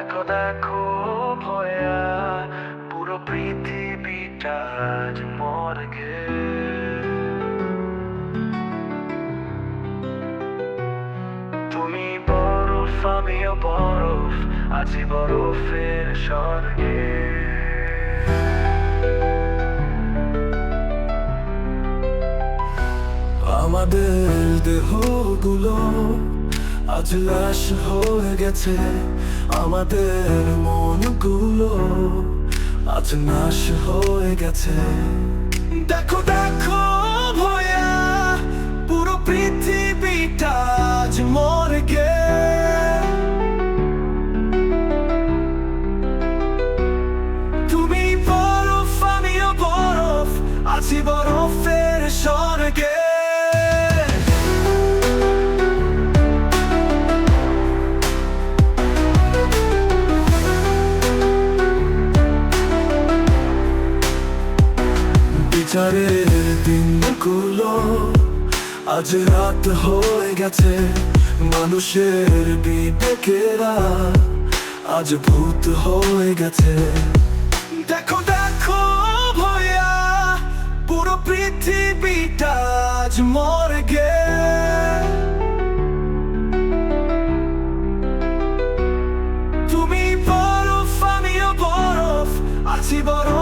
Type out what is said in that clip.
দেখো দেখো ভয়া, পুরো পৃথিবীটা আজ মর্গে। তুমি বরফ, আমিও বরফ আছি বরফের স্বর্গে। আমাদের দেহগুলো আজ লাশ হয়ে গেছে। আমাদের মনগুলো আজ নাশ হয়ে গেছে। দেখো দেখো ভয়া, পুরো পৃথিবীটা আজ মর্গে তুমি বরফ, আমিও বরফ, আছি বরফের বিচারের দিনগুলো আজ রাত হয়ে গেছে। মানুষের বিবেকেরা আজ ভূত হয়ে গেছে। দেখো দেখো ভয়া, পুরো পৃথিবীটা আজ মর্গে। তুমি বরফ, আমিও বরফ, আছি বরফ।